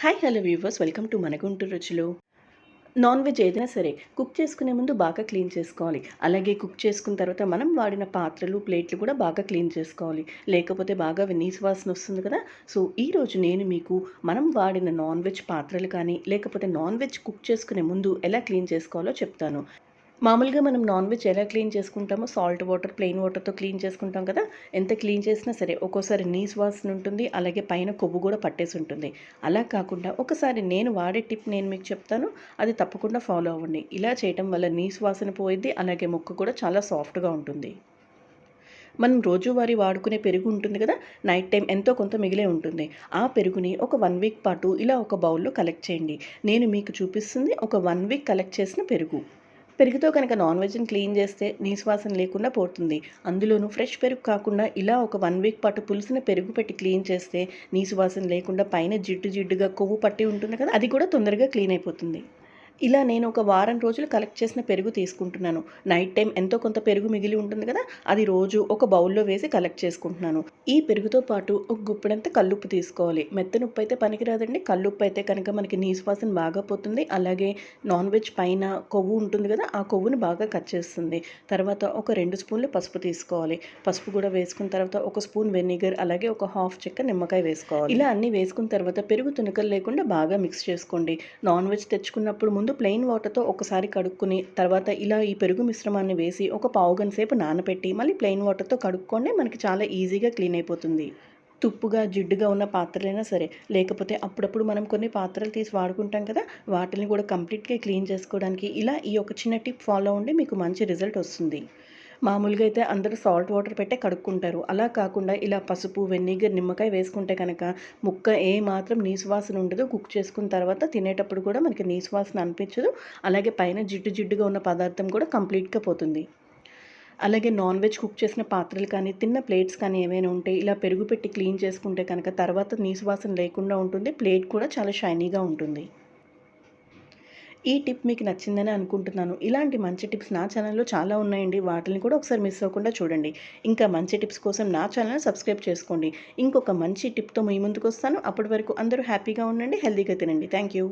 Hi hello viewers welcome to మన గుంటూరు రుచులు non veg ఏదైనా సరే కుక్ చేసుకునే ముందు బాగా క్లీన్ చేసుకోవాలి. అలాగే కుక్ చేసుకున్న తర్వాత మనం వాడిన పాత్రలు ప్లేట్లు కూడా బాగా క్లీన్ చేసుకోవాలి. లేకపోతే బాగా నీసు వాసన వస్తుంది కదా. సో ఈరోజు నేను మీకు మనం వాడిన నాన్ వెజ్ పాత్రలు కానీ లేకపోతే నాన్ వెజ్ కుక్ చేసుకునే ముందు ఎలా క్లీన్ చేసుకోవాలో చెప్తాను. మామూలుగా మనం నాన్ వెజ్ ఎలా క్లీన్ చేసుకుంటామో సాల్ట్ వాటర్ ప్లెయిన్ వాటర్తో క్లీన్ చేసుకుంటాం కదా ఎంత క్లీన్ చేసినా సరే ఒక్కోసారి నీస్ వాసన ఉంటుంది అలాగే పైన కొవ్వు కూడా పట్టేసి ఉంటుంది. అలా కాకుండా ఒకసారి నేను వాడే టిప్ నేను మీకు చెప్తాను అది తప్పకుండా ఫాలో అవ్వండి. ఇలా చేయటం వల్ల నీస్ వాసన పోయిద్ది అలాగే ముక్క కూడా చాలా సాఫ్ట్గా ఉంటుంది. మనం రోజువారీ వాడుకునే పెరుగు ఉంటుంది కదా నైట్ టైం ఎంతో కొంత మిగిలే ఉంటుంది. ఆ పెరుగుని ఒక వన్ వీక్ పాటు ఇలా ఒక బౌల్లో కలెక్ట్ చేయండి. నేను మీకు చూపిస్తుంది ఒక వన్ వీక్ కలెక్ట్ చేసిన పెరుగు. పెరుగుతో కనుక నాన్ వెజ్ని క్లీన్ చేస్తే నీశ్వాసన లేకుండా పోతుంది. అందులోనూ ఫ్రెష్ పెరుగు కాకుండా ఇలా ఒక వన్ వీక్ పాటు పులిసిన పెరుగు పెట్టి క్లీన్ చేస్తే నీసువాసన లేకుండా పైన జిడ్డు జిడ్డుగా కొవ్వు పట్టి ఉంటుంది కదా అది కూడా తొందరగా క్లీన్ అయిపోతుంది. ఇలా నేను ఒక వారం రోజులు కలెక్ట్ చేసిన పెరుగు తీసుకుంటున్నాను. నైట్ టైం ఎంతో కొంత పెరుగు మిగిలి ఉంటుంది కదా అది రోజు ఒక బౌల్లో వేసి కలెక్ట్ చేసుకుంటున్నాను. ఈ పెరుగుతో పాటు ఒక గుప్పెడంత కల్లుప్పు తీసుకోవాలి. మెత్తనుప్పు అయితే పనికిరాదండి. కల్లుప్పు అయితే కనుక మనకి నీసువాసన బాగా పోతుంది. అలాగే నాన్ వెజ్ పైన కొవ్వు ఉంటుంది కదా ఆ కొవ్వుని బాగా కట్ చేస్తుంది. తర్వాత ఒక రెండు స్పూన్లు పసుపు తీసుకోవాలి. పసుపు కూడా వేసుకున్న తర్వాత ఒక స్పూన్ వెనిగర్ అలాగే ఒక హాఫ్ చెక్క నిమ్మకాయ వేసుకోవాలి. ఇలా అన్ని వేసుకున్న తర్వాత పెరుగు తునకలు లేకుండా బాగా మిక్స్ చేసుకోండి. నాన్ వెజ్ తెచ్చుకున్నప్పుడు ముందు ముందు ప్లెయిన్ వాటర్తో ఒకసారి కడుక్కుని తర్వాత ఇలా ఈ పెరుగు మిశ్రమాన్ని వేసి ఒక పావు గంట సేపు నానబెట్టి మళ్ళీ ప్లెయిన్ వాటర్తో కడుక్కోండి మనకి చాలా ఈజీగా క్లీన్ అయిపోతుంది. తుప్పుగా జిడ్డుగా ఉన్న పాత్రలైనా సరే లేకపోతే అప్పుడప్పుడు మనం కొన్ని పాత్రలు తీసి వాడుకుంటాం కదా వాటిని కూడా కంప్లీట్గా క్లీన్ చేసుకోవడానికి ఇలా ఈ ఒక చిన్న టిప్ ఫాలో ఉండి మీకు మంచి రిజల్ట్ వస్తుంది. మామూలుగా అయితే అందరూ సాల్ట్ వాటర్ పెట్టే కడుక్కుంటారు. అలా కాకుండా ఇలా పసుపు వెనిగర్ నిమ్మకాయ వేసుకుంటే కనుక ముక్క ఏ మాత్రం నీసువాసన ఉండదు. కుక్ చేసుకున్న తర్వాత తినేటప్పుడు కూడా మనకి నీసువాసన అనిపించదు. అలాగే పైన జిడ్డు జిడ్డుగా ఉన్న పదార్థం కూడా కంప్లీట్గా పోతుంది. అలాగే నాన్ వెజ్ కుక్ చేసిన పాత్రలు కానీ తిన్న ప్లేట్స్ కానీ ఏమైనా ఉంటే ఇలా పెరుగు పెట్టి క్లీన్ చేసుకుంటే కనుక తర్వాత నీసువాసన లేకుండా ఉంటుంది. ప్లేట్ కూడా చాలా షైనీగా ఉంటుంది. ఈ టిప్ మీకు నచ్చిందని అనుకుంటున్నాను. ఇలాంటి మంచి టిప్స్ నా ఛానల్లో చాలా ఉన్నాయండి. వాటిని కూడా ఒకసారి మిస్ అవ్వకుండా చూడండి. ఇంకా మంచి టిప్స్ కోసం నా ఛానల్ సబ్స్క్రైబ్ చేసుకోండి. ఇంకొక మంచి టిప్తో మీ ముందుకు వస్తాను అప్పటి వరకు అందరూ హ్యాపీగా ఉండండి హెల్తీగా తినండి. Thank you